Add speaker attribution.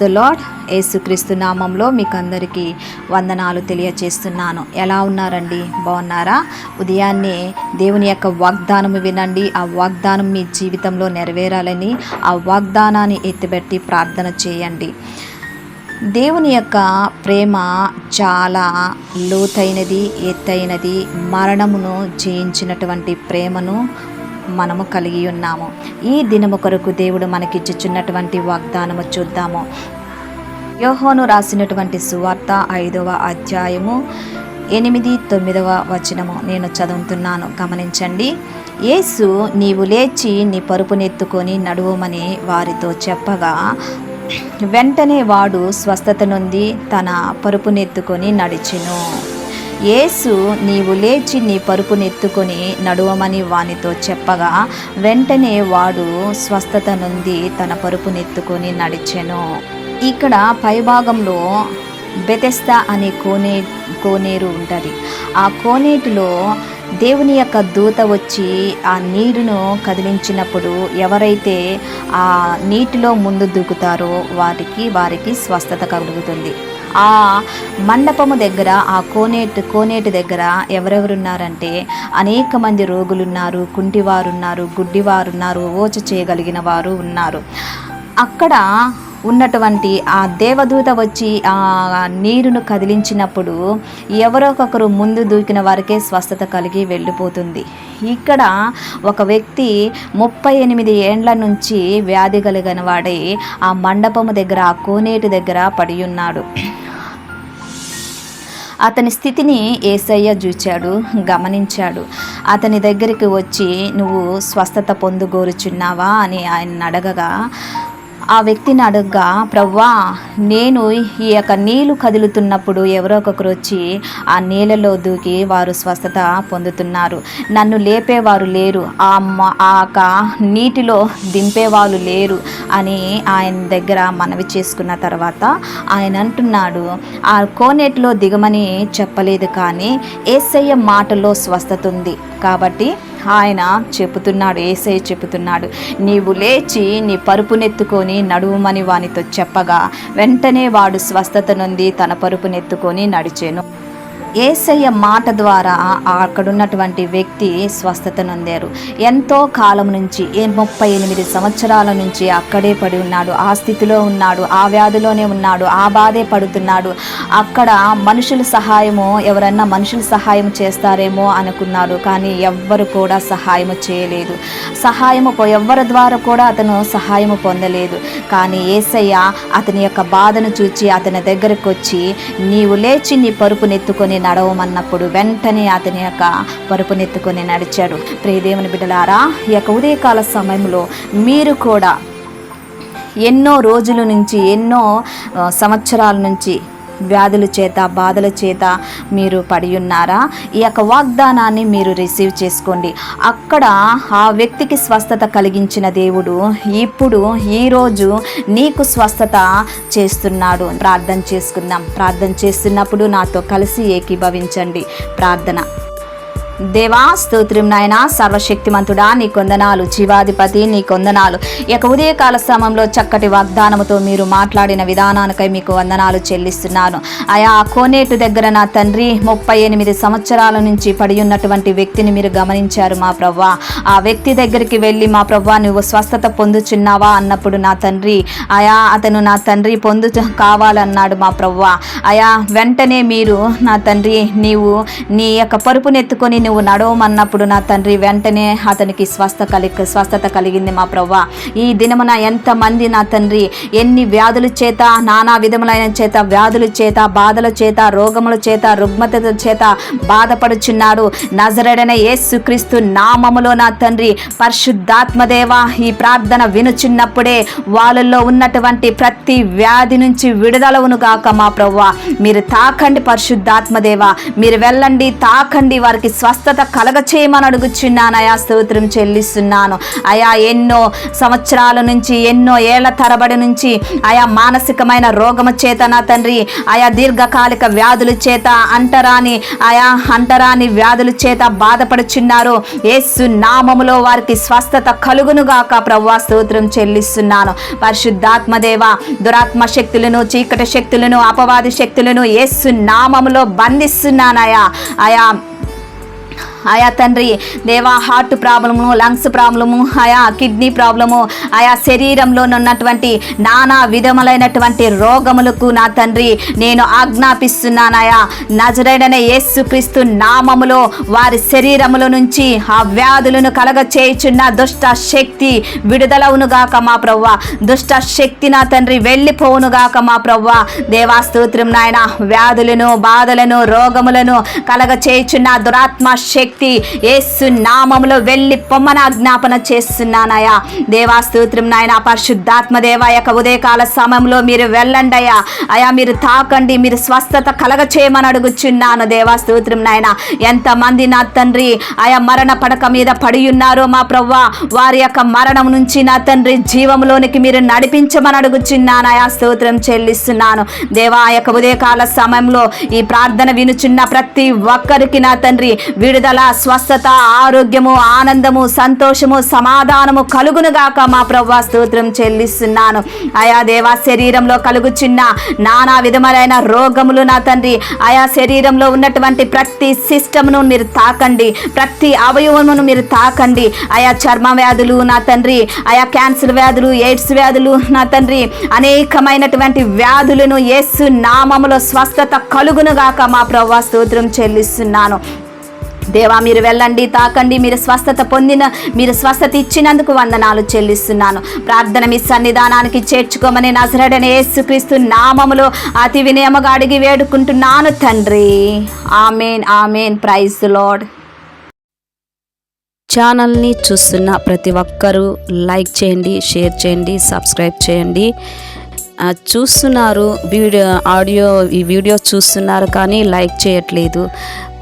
Speaker 1: The lord యేసుక్రీస్తు నామంలో మీకు అందరికీ వందనాలు తెలియచేస్తున్నాను. ఎలా ఉన్నారండి? బాగున్నారా? ఉదయాన్నే దేవుని యొక్క వాగ్దానం వినండి. ఆ వాగ్దానం మీ జీవితంలో నెరవేరాలని ఆ వాగ్దానాన్ని ఎత్తిపెట్టి ప్రార్థన చేయండి. దేవుని యొక్క ప్రేమ చాలా లోతైనది ఎత్తైనది మరణమును జయించినటువంటి ప్రేమను మనము కలిగి ఉన్నాము. ఈ దినము కొరకు దేవుడు మనకిచ్చుచున్నటువంటి వాగ్దానము చూద్దాము. యోహోను రాసినటువంటి సువార్త ఐదవ అధ్యాయము ఎనిమిది తొమ్మిదవ వచనము. నేను చదువుతున్నాను. గమనించండి. యేసు నీవు లేచి నీ పరుపునెత్తుకొని నడువమని వారితో చెప్పగా వెంటనే వాడు స్వస్థత నుండి తన పరుపునెత్తుకొని నడిచెను. యేసు నీవు లేచి నీ పరుపునెత్తుకొని నడువమని వానితో చెప్పగా వెంటనే వాడు స్వస్థత నుండి తన పరుపునెత్తుకొని నడిచెను. ఇక్కడ పైభాగంలో బెతెస్తా అనే కోనే కోనేరు ఉంటుంది. ఆ కోనేటిలో దేవుని యొక్క దూత వచ్చి ఆ నీరును కదిలించినప్పుడు ఎవరైతే ఆ నీటిలో ముందు దూకుతారో వారికి వారికి స్వస్థత కలుగుతుంది. ఆ మండపము దగ్గర ఆ కోనేటి కోనేటి దగ్గర ఎవరెవరున్నారంటే అనేక మంది రోగులున్నారు కుంటివారు ఉన్నారు గుడ్డివారు ఉన్నారు ఓచ చేయగలిగిన వారు ఉన్నారు. అక్కడ ఉన్నటువంటి ఆ దేవదూత వచ్చి ఆ నీరును కదిలించినప్పుడు ఎవరో ఒకరు ముందు దూకిన వారికే స్వస్థత కలిగి వెళ్ళిపోతుంది. ఇక్కడ ఒక వ్యక్తి ముప్పై ఎనిమిది ఏండ్ల నుంచి వ్యాధి కలిగిన వాడే ఆ మండపము దగ్గర ఆ కోనేటి దగ్గర పడి ఉన్నాడు. అతని స్థితిని ఏసయ్య చూచాడు గమనించాడు. అతని దగ్గరికి వచ్చి నువ్వు స్వస్థత పొందుగోరుచున్నావా? అని ఆయన అడగగా ఆ వ్యక్తిని అడుగ్గా ప్రవ్వా నేను ఈ యొక్క నీళ్ళు కదులుతున్నప్పుడు ఎవరో ఒకరు వచ్చి ఆ నీళ్ళలో దూకి వారు స్వస్థత పొందుతున్నారు. నన్ను లేపేవారు లేరు. ఆ ఆ యొక్క నీటిలో దింపేవాళ్ళు లేరు అని ఆయన దగ్గర మనవి చేసుకున్న తర్వాత ఆయన అంటున్నాడు ఆ కోనేటిలో దిగమని చెప్పలేదు కానీ ఏసయ్య మాటలో స్వస్థత ఉంది కాబట్టి ఆయన చెబుతున్నాడు ఏసై చెబుతున్నాడు నీవు లేచి నీ పరుపునెత్తుకొని నడువుమని వానితో చెప్పగా వెంటనే వాడు స్వస్థత నుండి తన పరుపునెత్తుకొని నడిచాను. ఏసయ్య మాట ద్వారా అక్కడున్నటువంటి వ్యక్తి స్వస్థత నొందారు. ఎంతో కాలం నుంచి ఏ ముప్పై ఎనిమిది సంవత్సరాల నుంచి అక్కడే పడి ఉన్నాడు. ఆ స్థితిలో ఉన్నాడు ఆ వ్యాధిలోనే ఉన్నాడు ఆ బాధే పడుతున్నాడు. అక్కడ మనుషుల సహాయము ఎవరన్నా మనుషుల సహాయం చేస్తారేమో అనుకున్నాడు కానీ ఎవ్వరు కూడా సహాయము చేయలేదు. సహాయము ఎవ్వరి ద్వారా కూడా అతను సహాయము పొందలేదు. కానీ ఏసయ్య అతని యొక్క బాధను చూచి అతని దగ్గరకు వచ్చి నీవు లేచి నీ పరుపునెత్తుకొని నడవమన్నప్పుడు వెంటనే అతని యొక్క పరుపునెత్తుకొని నడిచాడు. ప్రియదేవుని బిడ్డలారా ఈ యొక్క ఉదయకాల సమయంలో మీరు కూడా ఎన్నో రోజుల నుంచి ఎన్నో సంవత్సరాల నుంచి వ్యాధుల చేత బాధల చేత మీరు పడి ఉన్నారా? ఈ యొక్క వాగ్దానాన్ని మీరు రిసీవ్ చేసుకోండి. అక్కడ ఆ వ్యక్తికి స్వస్థత కలిగించిన దేవుడు ఇప్పుడు ఈరోజు నీకు స్వస్థత చేస్తున్నాడు. ప్రార్థన చేసుకుందాం. ప్రార్థన చేస్తున్నప్పుడు నాతో కలిసి ఏకీభవించండి. ప్రార్థన. దేవా స్తోత్రం నాయన సర్వశక్తిమంతుడా నీ కొందనాలు జీవాధిపతి నీ కొందనాలు. ఇక యొక్క ఉదయకాల సమయంలో చక్కటి వాగ్దానముతో మీరు మాట్లాడిన విధానానికై మీకు వందనాలు చెల్లిస్తున్నాను. ఆయా కోనేటు దగ్గర నా తండ్రి ముప్పై ఎనిమిది సంవత్సరాల నుంచి పడి ఉన్నటువంటి వ్యక్తిని మీరు గమనించారు మా ప్రవ్వా. ఆ వ్యక్తి దగ్గరికి వెళ్ళి మా ప్రవ్వా నువ్వు స్వస్థత పొందుచున్నావా? అన్నప్పుడు నా తండ్రి ఆయా అతను నా తండ్రి పొందు కావాలన్నాడు మా ప్రవ్వా. ఆయా వెంటనే మీరు నా తండ్రి నీవు నీ యొక్క పరుపునెత్తుకొని నువ్వు నడవమన్నప్పుడు నా తండ్రి వెంటనే అతనికి స్వస్థ కలి స్వస్థత కలిగింది మా ప్రవ్వ. ఈ దినమున ఎంతమంది నా తండ్రి ఎన్ని వ్యాధుల చేత నానా విధములైన చేత వ్యాధుల చేత బాధల చేత రోగముల చేత రుగ్మతల చేత బాధపడుచున్నాడు. నజరడన యేసుక్రీస్తు నామములో నా తండ్రి పరిశుద్ధాత్మదేవ ఈ ప్రార్థన వినుచున్నప్పుడే వాళ్ళల్లో ఉన్నటువంటి ప్రతి వ్యాధి నుంచి విడుదలవును గాక మా ప్రవ్వ. మీరు తాకండి పరిశుద్ధాత్మదేవ. మీరు వెళ్ళండి తాకండి వారికి స్వస్థ స్వస్థత కలగచేయమని అడుగుచున్నానయా స్తోత్రం చెల్లిస్తున్నాను. అయా ఎన్నో సంవత్సరాల నుంచి ఎన్నో ఏళ్ళ తరబడి నుంచి ఆయా మానసికమైన రోగము చేత నా తండ్రి ఆయా దీర్ఘకాలిక వ్యాధుల చేత అంటరాని ఆయా అంటరాని వ్యాధుల చేత బాధపడుచున్నారు. యేసు నామములో వారికి స్వస్థత కలుగునుగాక ప్రవ్వా స్తోత్రం చెల్లిస్తున్నాను. పరిశుద్ధాత్మదేవ దురాత్మ శక్తులను చీకటి శక్తులను అపవాది శక్తులను యేసు నామములో బంధిస్తున్నానయా. ఆయా ఆయా తండ్రి దేవా హార్ట్ ప్రాబ్లము లంగ్స్ ప్రాబ్లము ఆయా కిడ్నీ ప్రాబ్లము ఆయా శరీరంలో ఉన్నటువంటి నానా విధములైనటువంటి రోగములకు నా తండ్రి నేను ఆజ్ఞాపిస్తున్నానయా నజరైన యేసుక్రీస్తు నామములో వారి శరీరముల నుంచి ఆ వ్యాధులను కలగ చేయుచున్న దుష్ట శక్తి విడుదలవునుగాక మా ప్రవ్వ. దుష్ట శక్తి నా తండ్రి వెళ్ళిపోవునుగాక మా ప్రవ్వ. దేవాస్తోత్రం నాయన వ్యాధులను బాధలను రోగములను కలగ చేయుచున్న దురాత్మ శక్తి ఏసు నామములో వెళ్ళి పొమ్మన జ్ఞాపన చేస్తున్నానయా దేవాస్తోత్రం నాయన పరిశుద్ధాత్మ దేవ యొక్క ఉదయకాల సమయంలో మీరు వెళ్ళండి అయ్యా. అయా మీరు తాకండి మీరు స్వస్థత కలగ చేయమని అడుగుచున్నాను దేవాస్తోత్రం నాయన. ఎంతమంది నా తండ్రి ఆయా మరణ పడక మీద పడి ఉన్నారో మా ప్రవ్వ. వారి యొక్క మరణం నుంచి నా తండ్రి జీవంలోనికి మీరు నడిపించమని అడుగుచున్నాను ఆయా స్తోత్రం చెల్లిస్తున్నాను. దేవా ఆ యొక్క ఉదయకాల సమయంలో ఈ ప్రార్థన వినుచున్న ప్రతి ఒక్కరికి నా తండ్రి విడుదల స్వస్థత ఆరోగ్యము ఆనందము సంతోషము సమాధానము కలుగునుగాక మా ప్రవ్వా స్తోత్రం చెల్లిస్తున్నాను. ఆయా దేవా శరీరంలో కలుగుచున్న నానా విధములైన రోగములు నా తండ్రి. ఆయా శరీరంలో ఉన్నటువంటి ప్రతి సిస్టమ్ను మీరు తాకండి. ప్రతి అవయవమును మీరు తాకండి. ఆయా చర్మ వ్యాధులు నా తండ్రి. ఆయా క్యాన్సర్ వ్యాధులు ఎయిడ్స్ వ్యాధులు నా తండ్రి. అనేకమైనటువంటి వ్యాధులను యేసు నామములో స్వస్థత కలుగునుగాక మా ప్రవ్వా స్తోత్రం చెల్లిస్తున్నాను. దేవా మీరు వెళ్ళండి తాకండి మీరు స్వస్థత పొందిన మీరు స్వస్థత ఇచ్చినందుకు వందనాలు చెల్లిస్తున్నాను. ప్రార్థన మీ సన్నిధానానికి చేర్చుకోమని నజరడని యేసుక్రీస్తు నామములో అతి వినయముగా అడిగి వేడుకుంటున్నాను తండ్రి. Amen amen. ప్రైజ్ లాడ్
Speaker 2: ఛానల్ని చూస్తున్న ప్రతి ఒక్కరూ లైక్ చేయండి షేర్ చేయండి సబ్స్క్రైబ్ చేయండి. చూస్తున్నారు వీడియో ఆడియో ఈ వీడియో చూస్తున్నారు కానీ లైక్ చేయట్లేదు.